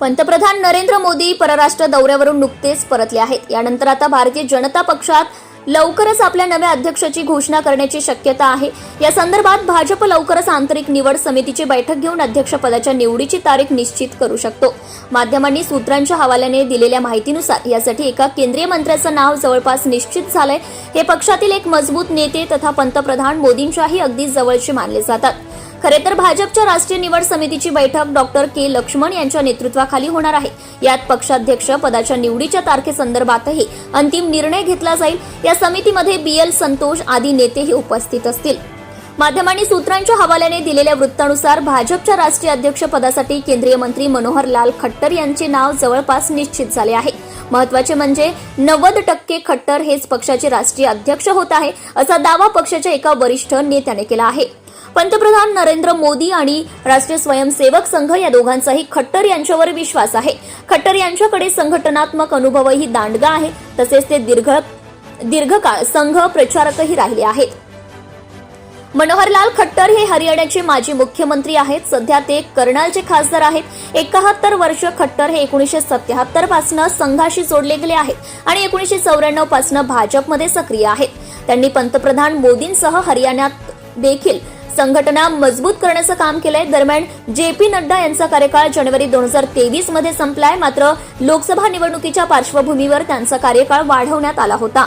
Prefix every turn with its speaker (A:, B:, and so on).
A: पंतप्रधान नरेंद्र मोदी परराष्ट्र दौऱ्यावरून नुकतेच परतले आहेत. यानंतर आता भारतीय जनता पक्षात लवकरच आपल्या नव्या अध्यक्षाची घोषणा करण्याची शक्यता आहे. या संदर्भात भाजप लवकरच आंतरिक निवड समितीची बैठक घेऊन अध्यक्षपदाच्या निवडीची तारीख निश्चित करू शकतो. माध्यमांनी सूत्रांच्या हवाल्याने दिलेल्या माहितीनुसार यासाठी एका केंद्रीय मंत्र्याचं नाव जवळपास निश्चित झालंय. हे पक्षातील एक मजबूत नेते तथा पंतप्रधान मोदींच्याही अगदी जवळचे मानले जातात. खरे तर भाजपच्या राष्ट्रीय निवड समितीची बैठक डॉक्टर के लक्ष्मण यांच्या नेतृत्वाखाली होणार आहे. यात पक्षाध्यक्ष पदाच्या निवडीच्या तारखेसंदर्भातही अंतिम निर्णय घेतला जाईल. या समितीमध्ये बी एल संतोष आदी नेतेही उपस्थित असतील. माध्यमांनी सूत्रांच्या हवाल्याने दिलेल्या वृत्तानुसार भाजपच्या राष्ट्रीय अध्यक्ष पदासाठी केंद्रीय मंत्री मनोहर लाल खट्टर यांचे नाव जवळपास निश्चित झाले आहे. महत्त्वाचे म्हणजे नव्वद टक्के खट्टर हेच पक्षाचे राष्ट्रीय अध्यक्ष होत आहे असा दावा पक्षाच्या एका वरिष्ठ नेत्याने केला आहे. पंतप्रधान नरेंद्र मोदी आणि राष्ट्रीय स्वयंसेवक संघ या दोघांचाही खट्टर यांच्यावर विश्वास आहे. खट्टर यांच्याकडे संघटनात्मक अनुभवही दांडगा आहे तसेच ते दीर्घ दीर्घकाळ संघ प्रचारकही राहिले आहेत. मनोहरलाल खट्टर हे हरियाणाचे माजी मुख्यमंत्री आहेत. सध्या ते कर्नालचे खासदार आहेत. एकाहत्तर वर्ष खट्टर हे एकोणीशे सत्याहत्तरपासून संघाशी जोडले गेले आहेत आणि एकोणीशे चौऱ्याण्णवपासून भाजपमध्ये सक्रिय आहेत. त्यांनी पंतप्रधान मोदींसह हरियाणात देखील संघटना मजबूत करण्याचं काम केलंय. दरम्यान जे पी नड्डा यांचा कार्यकाळ जानेवारी दोन हजार तेवीसमध्ये संपलाय. मात्र लोकसभा निवडणुकीच्या पार्श्वभूमीवर त्यांचा कार्यकाळ वाढवण्यात आला होता.